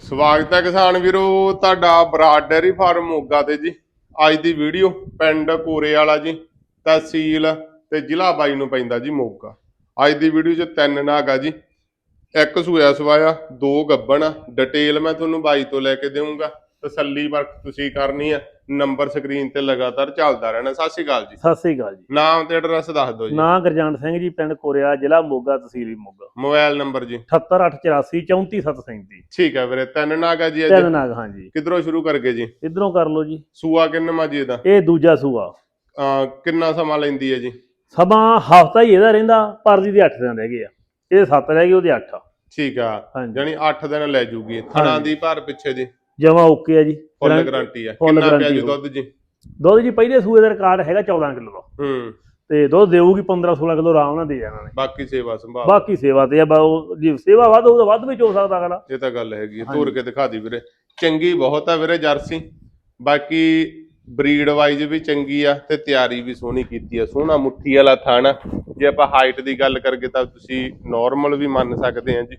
ਸਵਾਗਤ ਹੈ ਕਿਸਾਨ ਵੀਰੋ, ਤੁਹਾਡਾ ਬਰਾਡ ਡੈਰੀ ਫਾਰਮ ਮੋਗਾ ਤੇ ਜੀ। ਅੱਜ ਦੀ ਵੀਡੀਓ ਪਿੰਡ ਕੋਰੇ ਵਾਲਾ ਜੀ, ਤਹਿਸੀਲ ਤੇ ਜ਼ਿਲ੍ਹਾ ਬਾਈ ਨੂੰ ਪੈਂਦਾ ਜੀ ਮੋਗਾ। ਅੱਜ ਦੀ ਵੀਡੀਓ 'ਚ ਤਿੰਨ ਨਾਗ ਆ ਜੀ। ਇੱਕ ਸੂਆ ਸਵਾਇਆ, ਦੋ ਗੱਬਣ ਆ। ਡਿਟੇਲ ਮੈਂ ਤੁਹਾਨੂੰ ਬਾਈ ਤੋਂ ਲੈ ਕੇ ਦੇਵਾਂਗਾ ਤਸੱਲੀ ਵਰਕ ਤੁਸੀਂ ਕਰਨੀ ਆ ਨੰਬਰ ਸਕਰੀਨ ਤੇ ਲਗਾਤਾਰ ਚੱਲਦਾ ਰਹਿਣਾ। ਸਤਿ ਸ਼੍ਰੀ ਅਕਾਲ ਜੀ। ਸਤਿ ਸ੍ਰੀ ਅਕਾਲ ਜੀ। ਨਾਮ ਤੇ ਐਡਰੈਸ ਦੱਸ ਦਿਓ ਜੀ। ਨਾਂ ਗੁਰਜੰਟ ਸਿੰਘ ਜੀ ਪਿੰਡ ਕੋਰਿਆ ਜ਼ਿਲ੍ਹਾ ਮੋਗਾ ਤਹਿਸੀਲ ਮੋਗਾ। ਮੋਬਾਈਲ ਨੰਬਰ ਜੀ। 78884 34737 ਠੀਕ ਹੈ ਵੀਰੇ ਤਿੰਨ ਨਾਗ ਜੀ ਅੱਜ। ਤਿੰਨ ਨਾਗ ਹਾਂ ਜੀ। ਕਿਧਰੋਂ ਸ਼ੁਰੂ ਕਰਗੇ ਜੀ? ਇਧਰੋਂ ਕਰ ਲਓ ਜੀ। ਸੂਆ ਕਿੰਨਵਾਂ ਜੀ ਇਹਦਾ? ਇਹ ਦੂਜਾ ਸੂਆ। ਅਹ ਕਿੰਨਾ ਸਮਾਂ ਲੈਂਦੀ ਹੈ ਜੀ? ਸਮਾਂ ਹਫਤਾ ਹੀ ਇਹਦਾ ਰਹਿੰਦਾ ਪਰ ਦੀ 8 ਦਿਨ ਰਹਿ ਗਏ ਆ। ਇਹ 7 ਰਹਿ ਗਏ ਉਹਦੇ 8 ਠੀਕ ਆ। ਹਾਂਜੀ ਜਾਨੀ 8 ਦਿਨ ਲੈ ਜੂਗੀ। ਥਣਾ ਹਾਂਜੀ। ਦੀ ਭਰ ਪਿੱਛੇ ਦੀ ਜਮਾ ਓਕੇ ਆ ਜੀ। ਫੁੱਲ ਗਰੰ- ਗਾਰੰਟੀ ਆ। full ਕਿੰਨਾ ਪਿਆ guarantee ਜੀ। ਦੁੱਧ ਜੀ? ਦੁੱਧ ਜੀ ਪਹਿਲੇ ਸੂਏ ਦਾ ਰਿਕਾਰਡ ਹੈਗਾ 14 ਕਿਲੋ ਦਾ। ਹੂੰ। ਤੇ ਦੁੱਧ ਦੇਊਗੀ 15 16 ਕਿਲੋ ਆਰਾਮ ਨਾਲ ਦੇ ਜਾਣਾ ਨੇ। ਬਾਕੀ ਸੇਵਾ ਸੰਭਾਲ। ਬਾਕੀ ਸੇਵਾ ਤੇ ਆ ਬਾ ਉਹ ਜੇ ਸੇਵਾ ਵੱਧ ਹੋਊ ਤਾਂ ਵੱਧ ਵੀ ਚੋ ਸਕਦਾ ਅਗਲਾ। ਇਹ ਤਾਂ ਗੱਲ ਹੈਗੀ। ਹਾਂਜੀ। ਤੋਰ ਕੇ ਦਿਖਾ ਦੀ ਵੀਰੇ। ਚੰਗੀ ਬਹੁਤ ਆ ਵੀਰੇ ਜਰਸੀ। ਬਾਕੀ ਬਰੀਡ ਵਾਈਜ਼ ਵੀ ਚੰਗੀ ਆ ਤੇ ਤਿਆਰੀ ਵੀ ਸੋਹਣੀ ਕੀਤੀ ਆ। ਸੋਹਣਾ ਮੁੱਠੀ ਵਾਲਾ ਥਾਣਾ। ਜੇ ਆਪਾਂ ਹਾਈਟ ਦੀ ਗੱਲ ਕਰਗੇ ਤਾਂ ਤੁਸੀਂ ਨਾਰਮਲ ਵੀ ਮੰਨ ਸਕਦੇ ਆ ਜੀ।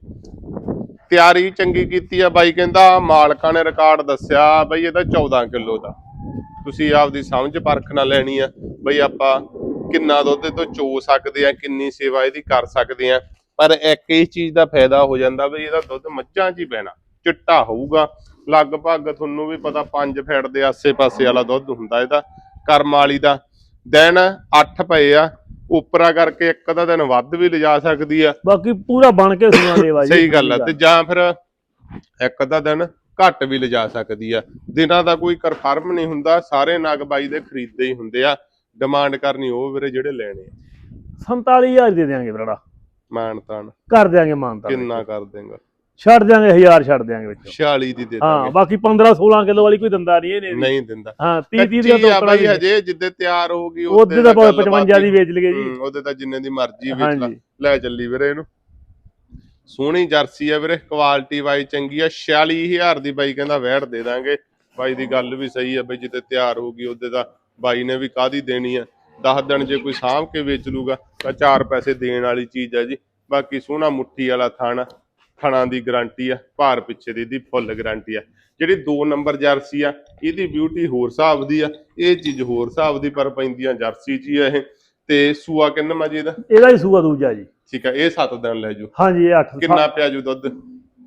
ਤਿਆਰੀ ਚੰਗੀ ਕੀਤੀ ਆ ਬਾਈ ਕਹਿੰਦਾ, ਮਾਲਕਾਂ ਨੇ ਰਿਕਾਰਡ ਦੱਸਿਆ ਬਈ ਇਹਦਾ 14 ਕਿਲੋ ਦਾ। ਤੁਸੀਂ ਆਪਦੀ ਸਮਝ ਪਰਖ ਨਾਲ ਲੈਣੀ ਆ ਬਈ ਆਪਾਂ ਕਿੰਨਾ ਦੁੱਧ ਇਹ ਤੋਂ ਚੋ ਸਕਦੇ ਆ, ਕਿੰਨੀ ਸੇਵਾ ਇਹਦੀ ਕਰ ਸਕਦੇ ਆ। ਪਰ ਇੱਕ ਹੀ ਚੀਜ਼ ਦਾ ਫਾਇਦਾ ਹੋ ਜਾਂਦਾ ਬਈ ਇਹਦਾ ਦੁੱਧ ਮੱਝਾਂ 'ਚ ਹੀ ਪੈਣਾ, ਚਿੱਟਾ ਹੋਊਗਾ। ਲਗਭਗ ਤੁਹਾਨੂੰ ਵੀ ਪਤਾ 5 ਫੈਟ ਦੇ ਆਸੇ-ਪਾਸੇ ਵਾਲਾ ਦੁੱਧ ਹੁੰਦਾ ਇਹਦਾ, ਕਰਮ ਵਾਲੀ ਦਾ। ਦਿਨ 8 ਪਏ ਆ ਉਪਰਾ ਕਰਕੇ ਇੱਕ ਦਾ ਦਿਨ ਵੱਧ ਵੀ ਲਿਜਾ ਸਕਦੀ ਆ। ਬਾਕੀ ਪੂਰਾ ਬਣ ਕੇ ਸੂਆ ਦੇਵਾ ਜੀ। ਸਹੀ ਗੱਲ ਆ ਤੇ ਜਾਂ ਫਿਰ ਇੱਕ ਅੱਧਾ ਦਿਨ ਘੱਟ ਵੀ ਲਿਜਾ ਸਕਦੀ ਆ। ਦਿਨਾਂ ਦਾ ਕੋਈ ਕਨਫਰਮ ਨਹੀਂ ਹੁੰਦਾ ਸਾਰੇ ਨਗ ਬਾਈ ਦੇ ਖਰੀਦਦੇ ਹੀ ਹੁੰਦੇ ਆ। ਡਿਮਾਂਡ ਕਰਨੀ ਉਹ ਵੀਰੇ ਜਿਹੜੇ ਲੈਣੇ ਆ। 47000 ਦੇ ਦਿਆਂਗੇ ਬਰੜਾ ਮਾਨ ਤਾਨ ਕਰ ਦਿਆਂਗੇ ਮਾਨਤਾ ਕਿੰਨਾ ਕਰ ਦੇਂਗਾ। ਛੱਡ ਦਿਆਂਗੇ 1000 ਛੱਡ ਦਿਆਂਗੇ ਵਿੱਚ। 46 ਦੀ ਦੇ ਹਾਂ ਦਾਂਗੇ। ਬਾਕੀ 15 16 ਕਿਲੋ ਵਾਲੀ ਕੋਈ ਦੰਦਾ ਨਹੀਂ ਇਹਨੇ ਵੀ। ਨਹੀਂ ਦਿੰਦਾ। ਹਾਂ 30 30 ਦੀਆਂ ਟੋਕਰਾਂ ਬਾਈ ਦੀ। ਹਜੇ ਜਿੱਦੇ ਤਿਆਰ ਹੋਊਗੀ ਉਹਦੇ ਦਾ ਭਾਵੇਂ 55 ਦੀ ਵੇਚ ਲਈਏ ਜੀ। ਉਹਦੇ ਤਾਂ ਜਿੰਨੇ ਦੀ ਮਰਜ਼ੀ ਵੇਚ ਲਾ। ਹਾਂਜੀ। ਲੈ ਚੱਲੀ ਵੀਰੇ ਇਹਨੂੰ। ਸੋਹਣੀ ਜਰਸੀ ਆ ਵੀਰੇ ਕੁਆਲਿਟੀ ਵਾਈ ਚੰਗੀ ਆ। 46000 ਦੀ ਬਾਈ ਕਹਿੰਦਾ ਵੈੜ ਦੇ ਦਾਂਗੇ। ਬਾਈ ਦੀ ਗੱਲ ਵੀ ਸਹੀ ਆ ਬਈ ਜਿੱਤੇ ਤਿਆਰ ਹੋਊਗੀ ਉਹਦੇ ਦਾ ਬਾਈ ਨੇ ਵੀ ਕਾਦੀ ਦੇਣੀ ਆ। 10 ਦਿਨ ਜੇ ਕੋਈ ਸਾਂਭ ਕੇ ਵੇਚ ਲੂਗਾ ਤਾਂ 4 ਪੈਸੇ ਦੇਣ ਵਾਲੀ ਚੀਜ਼ ਆ ਜੀ। ਬਾਕੀ ਸੋਹਣਾ ਮੁੱਠੀ ਵਾਲਾ ਥਣ। ਥਣਾ ਦੀ ਗਾਰੰਟੀ ਆ ਭਾਰ ਪਿੱਛੇ ਦੀ ਇਹਦੀ ਫੁੱਲ ਗਾਰੰਟੀ ਆ। ਜਿਹੜੀ 2 ਨੰਬਰ ਜਰਸੀ ਆ ਇਹਦੀ ਬਿਊਟੀ ਹੋਰ ਹਿਸਾਬ ਦੀ ਆ ਇਹ ਚੀਜ਼ ਹੋਰ ਹਿਸਾਬ ਦੀ ਪਰ ਪੈਂਦੀਆਂ ਜਰਸੀ ਆ ਇਹ। ਤੇ ਸੂਆ ਕਿੰਨਾ ਮਾ ਜੀ ਇਹਦਾ? ਇਹਦਾ ਹੀ ਸੂਆ ਦੂਜਾ ਜੀ। ਠੀਕ ਆ ਇਹ 7 ਦਿਨ ਲੈ ਜੂ ਹਾਂਜੀ ਇਹ 8 ਕਿੰਨਾ ਪਿਆ ਜੂ ਦੁੱਧ?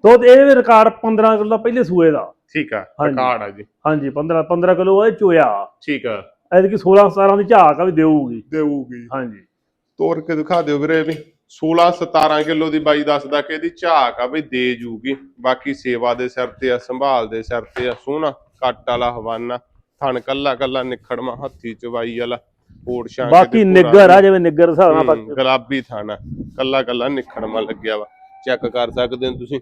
ਦੁੱਧ ਇਹ ਰਿਕਾਰਡ 15 ਕਿਲੋ ਦਾ ਪਹਿਲੇ ਸੂਏ ਦਾ। ਠੀਕ ਆ। ਰਿਕਾਰਡ ਆ ਜੀ। ਹਾਂਜੀ 15 15 ਕਿਲੋ ਇਹ ਚੋਇਆ। ਠੀਕ ਆ। ਐਤਕੀ 16 17 ਦੀ ਝਾਕ ਆ ਵੀ ਦੇਊਗੀ। ਦੇਊਗੀ। ਹਾਂਜੀ। ਤੋੜ ਕੇ ਦਿਖਾ ਦਿਓ ਵੀਰੇ ਵੀ। 16 17 ਕਿਲੋ ਦੀ ਬਾਈ ਦੱਸਦਾ ਕਿ ਇਹਦੀ ਝਾਕ ਆ ਵੀ ਦੇ ਜੂਗੀ। ਬਾਕੀ ਸੇਵਾ ਦੇ ਸਿਰ ਤੇ ਆ ਸੰਭਾਲ ਦੇ ਸਿਰ ਤੇ ਆ ਸੋਹਣਾ ਕੱਟ ਵਾਲਾ ਹਵਾਨਾ। ਥਣ ਕੱਲਾ ਕੱਲਾ ਨਿਖੜਵਾ ਹੱਥੀ ਚਵਾਈ ਵਾਲਾ ਓੜ ਸ਼ਾਂਕ ਬਾਕੀ ਨਿੱਗਰ ਆ ਜਿਵੇਂ ਨਿੱਗਰ ਹਿਸਾਬ ਨਾਲ ਗੁਲਾਬੀ ਥਾਣਾ ਕੱਲਾ ਕੱਲਾ ਨਿਖੜਵਾ ਲੱਗਿਆ ਵਾ। ਚੈੱਕ ਕਰ ਸਕਦੇ ਹੋ ਤੁਸੀਂ।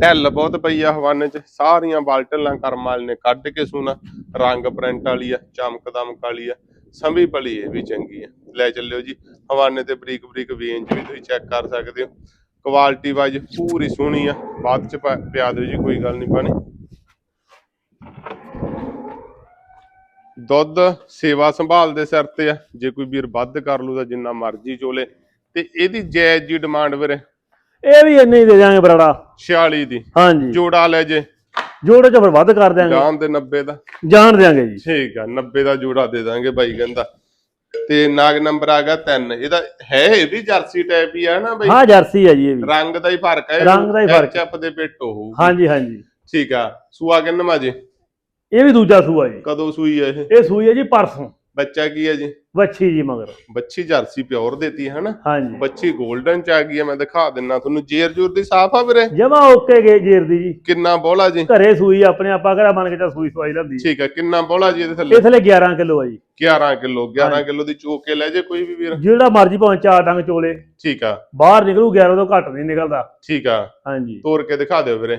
ਢਿੱਲ ਬਹੁਤ ਪਈ ਆ ਹਵਾਨੇ ਚ ਸਾਰੀਆਂ ਬਾਲਟਲਾਂ ਕਰਮ ਵਾਲੇ ਨੇ ਕੱਢ ਕੇ ਸੋਨਾ ਰੰਗ ਪ੍ਰਿੰਟ ਵਾਲੀ ਆ ਚਮਕ ਦਮਕ ਵਾਲੀ ਆ। ਸੰਭੀ ਭਲੀ ਇਹ ਵੀ ਚੰਗੀ ਆ। ਲੈ ਚੱਲਿਓ ਜੀ ਹਵਾਨੇ ਤੇ ਬਰੀਕ ਬਰੀਕ ਵੇਂਜ ਵੀ ਤੁਸੀਂ ਚੈੱਕ ਕਰ ਸਕਦੇ ਹੋ। ਕੁਆਲਿਟੀ ਵਾਈਜ਼ ਪੂਰੀ ਸੋਹਣੀ ਆ ਬਾਅਦ ਚ ਪਿਆ ਦਿਓ ਜੀ ਕੋਈ ਗੱਲ ਨਹੀਂ ਪਾਣੀ। ਦੁੱਧ ਸੇਵਾ ਸੰਭਾਲ ਦੇ ਸਿਰ ਤੇ ਆ ਜੇ ਕੋਈ ਵੀਰ ਵੱਧ ਕਰ ਲੂ ਤਾਂ ਜਿੰਨਾ ਮਰਜ਼ੀ ਚੋਲੇ। ਤੇ ਇਹਦੀ ਜਾਇਜ਼ ਜੀ ਡਿਮਾਂਡ ਵੀਰੇ? ਇਹ ਵੀ ਇੰਨੇ ਹੀ ਦੇ ਦਿਆਂਗੇ ਬਰੜਾ। 46 ਦੀ। ਹਾਂਜੀ। ਜੋੜਾ ਲੈ ਜੇ। ਜੋੜੇ ਚ ਫਿਰ ਵੱਧ ਕਰ ਦਿਆਂਗੇ। ਜਾਨ ਦੇ 90 ਦਾ। ਜਾਣ ਦਿਆਂਗੇ ਜੀ। ਠੀਕ ਆ 90 ਦਾ ਜੋੜਾ ਦੇ ਦਾਂਗੇ ਬਾਈ ਕਹਿੰਦਾ। ਤੇ ਨਾਗ ਨੰਬਰ ਆ ਗਿਆ 3 ਇਹਦਾ ਹੈ ਇਹ ਵੀ ਜਰਸੀ ਟਾਈਪ ਹੀ ਆ ਨਾ ਬਾਈ? ਹਾਂ ਜਰਸੀ ਹੈ ਜੀ ਇਹ ਵੀ। ਰੰਗ ਦਾ ਹੀ ਫ਼ਰਕ ਹੈ ਰੰਗ ਦਾ ਹੀ ਫ਼ਰਕ ਚੱਪ ਦੇ ਪਿੱਟ ਹੋਊ ਹਾਂਜੀ ਹਾਂਜੀ। ਠੀਕ ਆ ਸੂਆ ਕਿੰਨਵਾਂ ਜੀ? ਇਹ ਵੀ ਦੂਜਾ ਸੂਆ ਜੀ। ਕਦੋਂ ਸੂਈ ਹੈ ਇਹ? ਇਹ ਸੂਈ ਹੈ ਜੀ ਪਰਸੋਂ। ਬੱਚਾ ਕੀ ਹੈ ਜੀ? ਵੱਛੀ ਜੀ ਮਗਰ। ਬੱਚੀ ਜਰਸੀ ਪਿਓਰ ਦੇਤੀ ਹੈ ਨਾ ਹਾਂਜੀ। ਬੱਚੀ 골ਡਨ ਚ ਆ ਗਈ ਹੈ ਮੈਂ ਦਿਖਾ ਦਿੰਨਾ ਤੁਹਾਨੂੰ। ਜੇਰ ਜੂਰ ਦੀ ਸਾਫ਼ ਆ ਵੀਰੇ? ਜਮਾ ਓਕੇ ਗਏ ਜੇਰ ਦੀ ਜੀ। ਕਿੰਨਾ ਬੋਲਾ ਜੀ? ਘਰੇ ਸੂਈ ਆਪਣੇ ਆਪਾਂ ਘਰਾ ਬਣ ਕੇ ਤਾਂ ਸੂਈ ਸਵਾਈ ਲੈਂਦੀ ਠੀਕ ਆ ਕਿੰਨਾ ਬੋਲਾ ਜੀ ਇਹਦੇ ਥੱਲੇ? ਇਹ ਥਲੇ 11 ਕਿਲੋ ਆ ਜੀ। 11 ਕਿਲੋ 11 ਕਿਲੋ ਦੀ ਚੋਕ ਕੇ ਲੈ ਜੇ ਕੋਈ ਵੀ ਵੀਰ। ਜਿਹੜਾ ਮਰਜ਼ੀ ਭਾਵੇਂ ਚਾਰ ਡੰਗ ਚੋਲੇ। ਠੀਕ ਆ। ਬਾਹਰ ਨਿਕਲੂ 11 ਤੋਂ ਘੱਟ ਨਹੀਂ ਨਿਕਲਦਾ। ਠੀਕ ਆ। ਹਾਂਜੀ। ਤੋੜ ਕੇ ਦਿਖਾ ਦਿਓ ਵੀਰੇ।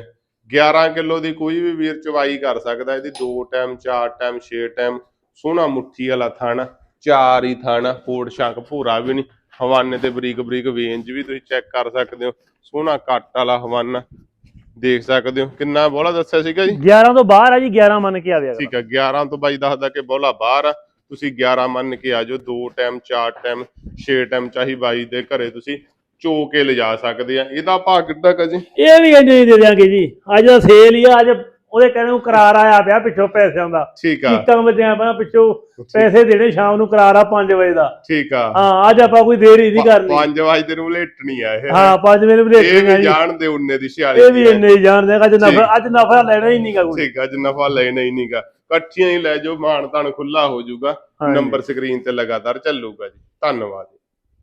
11 ਕਿਲੋ ਦੀ ਕੋਈ ਵੀ ਵੀਰ ਚਵਾਈ ਕਰ ਸਕਦਾ ਇਹਦੀ 2 ਟਾਈਮ 4 ਟਾਈਮ 6 ਟਾਈਮ। ਸੋਹਣਾ ਮੁੱਠੀ ਵਾਲਾ ਥਣ ਚਾਰ ਹੀ ਥਣ ਫੋੜ ਸ਼ੰਕ ਭੂਰਾ ਵੀ ਨਹੀਂ। ਹਵਾਨੇ ਤੇ ਬਰੀਕ ਬਰੀਕ ਵੇਂਜ ਵੀ ਤੁਸੀਂ ਚੈੱਕ ਕਰ ਸਕਦੇ ਹੋ। ਸੋਹਣਾ ਕੱਟ ਵਾਲਾ ਹਵਾਨਾ ਦੇਖ ਸਕਦੇ ਹੋ। ਕਿੰਨਾ ਬੋਲਾ ਦੱਸਿਆ ਸੀਗਾ ਜੀ? 11 ਤੋਂ ਬਾਹਰ ਆ ਜੀ 11 ਮੰਨ ਕੇ ਆਵੇਗਾ ਠੀਕ ਆ 11 ਤੋਂ ਬਾਈ ਦੱਸਦਾ ਕਿ ਬੋਲਾ ਬਾਹਰ ਆ। ਤੁਸੀਂ 11 ਮੰਨ ਕੇ ਆ ਜਾਓ 2 ਟਾਈਮ 4 ਟਾਈਮ 6 ਟਾਈਮ ਚਾਹੀ ਬਾਈ ਦੇ ਘਰੇ ਤੁਸੀਂ ਚੋ ਕੇ ਲਿਜਾ ਸਕਦੇ ਆ। ਇਹਦਾ ਭਾਅ ਕਿੱਡਾ ਕਾ ਜੀ? ਇਹ ਵੀ ਇੰਨੇ ਹੀ ਦੇ ਦਿਆਂਗੇ ਜੀ। ਅੱਜ ਦਾ ਸੇਲ ਹੀ ਆ ਅੱਜ ਉਹਦੇ ਕਹਿੰਦੇ ਨੂੰ ਕਰਾਰ ਆਇਆ ਪਿਆ ਪਿੱਛੋਂ ਪੈਸਿਆਂ ਦਾ। ਠੀਕ ਆ। ਚੀਕਾਂ ਵੱਜਿਆ ਪਿਆ ਪਿੱਛੋਂ ਪੈਸੇ ਦੇਣੇ ਸ਼ਾਮ ਨੂੰ ਕਰਾਰ ਆ 5 ਵਜੇ ਦਾ। ਠੀਕ ਆ। ਹਾਂ ਅੱਜ ਆਪਾਂ ਕੋਈ ਦੇਰੀ ਨਹੀਂ ਕਰਨੀ। ਪੰਜ ਵਜੇ ਨੂੰ ਲੇਟਣੀ ਆ ਇਹ। ਹਾਂ 5 ਵਜੇ ਨੂੰ ਇਹ ਦੇਖਣਾ ਵੀ ਜੀ। ਜਾਣਦੇ ਉਹਨੇ ਦੀ ਸਿਆਣੀ ਇਹ ਵੀ ਇੰਨੇ ਹੀ ਜਾਣਦੇ ਅੱਜ। ਨਫਾ ਅੱਜ ਨਫਾ ਲੈਣਾ ਹੀ ਨਹੀਂਗਾ ਕੋਈ। ਠੀਕ ਆ ਅੱਜ ਨਫਾ ਲੈਣਾ ਹੀ ਨਹੀਂਗਾ ਇਕੱਠੀਆਂ ਹੀ ਲੈ ਜਾਓ ਮਾਨ ਤਾਨ ਖੁੱਲਾ ਹੋ ਜਾਊਗਾ। ਨੰਬਰ ਸਕਰੀਨ ਤੇ ਲਗਾਤਾਰ ਚੱਲੂਗਾ ਜੀ। ਧੰਨਵਾਦ